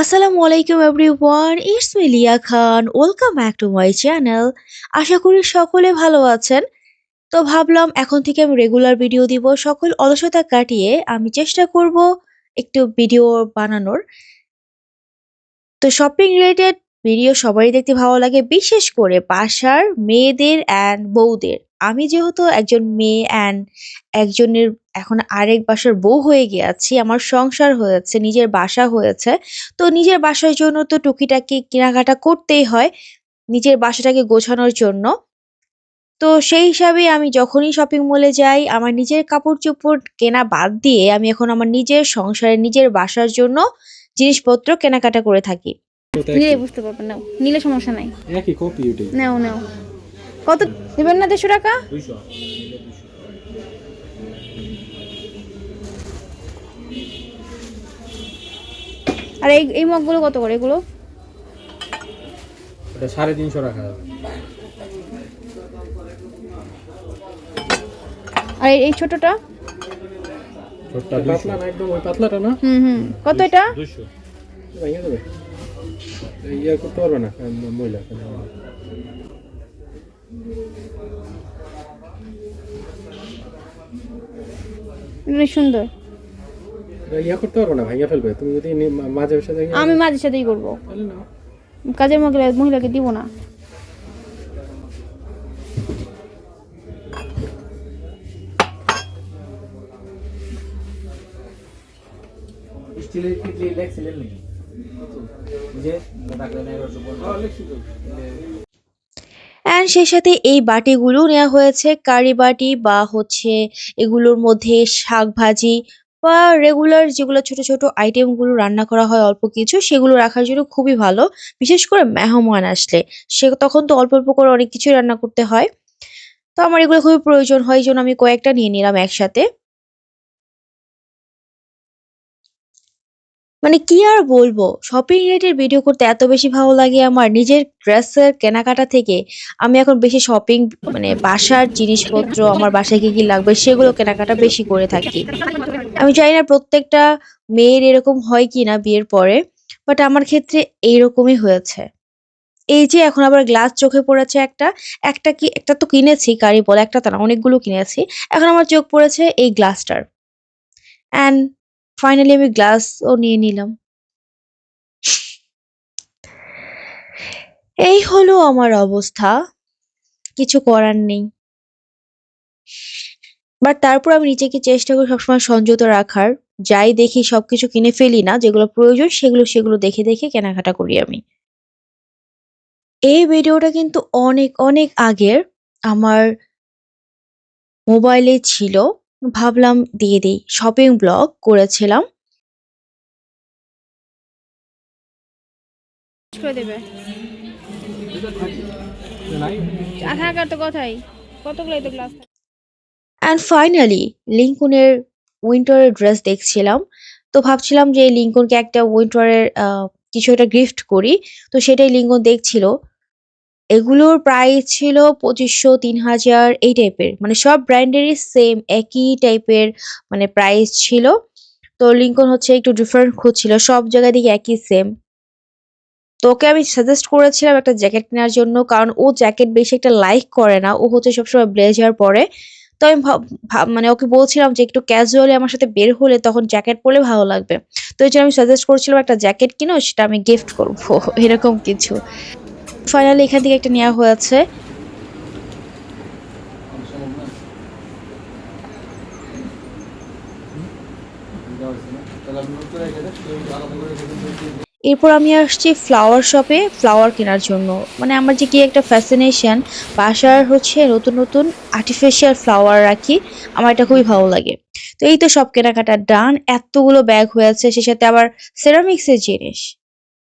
আসসালামু আলাইকুম everyone it's me Lia Khan welcome back to my channel আশা করি সকলে ভালো আছেন। তো ভাবলাম এখন থেকে আমি রেগুলার ভিডিও দিব। সকল অলসতা কাটিয়ে আমি চেষ্টা করব একটু ভিডিও বানানোর। তো শপিং রিলেটেড ভিডিও সবারই দেখতে ভালো লাগে, বিশেষ করে বাসার মেয়েদের অ্যান্ড বউদের। আমি যেহেতু একজন মেয়ে অ্যান্ড একজনের এখন আরেক বাসার বউ হয়ে গিয়েছি আমার সংসার হয়েছে নিজের বাসা হয়েছে তো নিজের বাসার জন্য তো টুকিটাকি কেনাকাটা করতেই হয় নিজের বাসাটাকে গোছানোর জন্য। তো সেই হিসাবে আমি যখনই শপিং মলে যাই আমার নিজের কাপড় চোপড় কেনা বাদ দিয়ে আমি এখন আমার নিজের সংসারে নিজের বাসার জন্য জিনিসপত্র কেনাকাটা করে থাকি। নিলে বুঝতে পারবেন নাও নিলে সমস্যা নাই। একই কপি ওটাই। নাও নাও। কত দেবেন না দেড়শো টাকা? আর এই এই মগগুলো কত করে এগুলো? সাড়ে তিনশো রাখা যাবে আর এই- এই ছোটটা? ছোটটা পাতলা না একদম ওই পাতলাটা না? হুম হুম। কত এটা? ইয়ে করতে পারবে না মহিলা অনেক সুন্দর। এটা ইয়ে করতে পারবে না ভাইয়া ফেলবে। তুমি যদি মাঝে সাথে আমি মাঝে সাথেই করব। কাজের মহিলা মহিলাকে দিব না। স্টিলের লেখছিলেন নাকি? যে এগারোশো অ্যান্ড সেই সাথে এই বাটিগুলো নেওয়া হয়েছে, কারি বাটি বা হচ্ছে এগুলোর মধ্যে শাক ভাজি বা রেগুলার যেগুলো ছোট ছোট আইটেমগুলো রান্না করা হয় অল্প কিছু, সেগুলো রাখার জন্য খুবই ভালো। বিশেষ করে মেহমান আসলে, সে তখন তো অল্প অল্প করে অনেক কিছুই রান্না করতে হয়। তো আমার এগুলো খুবই প্রয়োজন হয়, এই জন্য আমি কয়েকটা নিয়ে নিলাম একসাথে। মানে কি আর বলব? শপিং রিলেটেড ভিডিও করতে এত বেশি ভালো লাগে আমার। নিজের ড্রেসের কেনাকাটা থেকে আমি এখন বেশি শপিং মানে বাসার জিনিসপত্র, আমার বাসায় কি কি লাগবে সেগুলো কেনাকাটা বেশি করে থাকি। আমি জানি না প্রত্যেকটা মেয়ের এরকম হয় কি না বিয়ের পরে বাট আমার ক্ষেত্রে এইরকমই হয়েছে। এই যে এখন আবার গ্লাস চোখে পড়েছে একটা একটা কি, একটা তো কিনেছি কারি বলে একটা তা না, অনেকগুলো কিনেছি। এখন আমার চোখ পড়েছে এই গ্লাসটার অ্যান্ড ফাইনালি আমি গ্লাসও নিয়ে নিলাম। এই হলো আমার অবস্থা। কিছু করার নেই। বাট তারপর আমি নিজেকে চেষ্টা করি সবসময় সংযত রাখার? যাই দেখি সবকিছু কিনে ফেলি না, যেগুলো প্রয়োজন সেগুলো সেগুলো দেখে দেখে কেনাকাটা করি আমি। এই ভিডিওটা কিন্তু অনেক অনেক আগের। আমার মোবাইলে ছিল। ভাবলাম দিয়ে দিই। শপিং ব্লগ করেছিলাম। করে দেবে। আধার কার্ড তো কথাই। কতগুলো তো গ্লাস অ্যান্ড ফাইনালি লিঙ্কনের উইন্টারের ড্রেস দেখছিলাম। তো ভাবছিলাম যে লিঙ্কনকে একটা উইন্টারের কিছু একটা গিফট করি। তো সেটাই লিঙ্কন দেখছিল। এগুলোর প্রাইস ছিল পঁচিশশো তিন হাজার এই টাইপের মানে সব ব্র্যান্ডেরই সেম একই টাইপের মানে প্রাইস ছিল। তো লিঙ্কন হচ্ছে একটু ডিফারেন্ট খুঁজছিল, সব জায়গা থেকে একই সেম তো ওকে আমি সাজেস্ট করেছিলাম একটা জ্যাকেট কেনার জন্য, কারণ ও জ্যাকেট বেশি একটা লাইক করে না, ও হচ্ছে সবসময় ব্লেজার পরে। তো আমি মানে ওকে বলছিলাম যে একটু ক্যাজুয়ালি আমার সাথে বের হলে তখন জ্যাকেট পরলে ভালো লাগবে। তো এই জন্য আমি সাজেস্ট করছিলাম একটা জ্যাকেট কিনো, সেটা আমি গিফট করব, এরকম কিছু। ফাইনালি এখান থেকে একটা নেওয়া হয়েছে। এরপর আমি আসছি ফ্লাওয়ার শপে ফ্লাওয়ার কেনার জন্য। মানে আমার যে কি একটা ফ্যাসিনেশন বাসার হচ্ছে নতুন নতুন আর্টিফিশিয়াল ফ্লাওয়ার রাখি আমার এটা খুবই ভালো লাগে। তো এই তো সব কেনাকাটা ডান এতগুলো ব্যাগ হয়েছে সে সাথে আবার সেরামিক্সের জিনিস।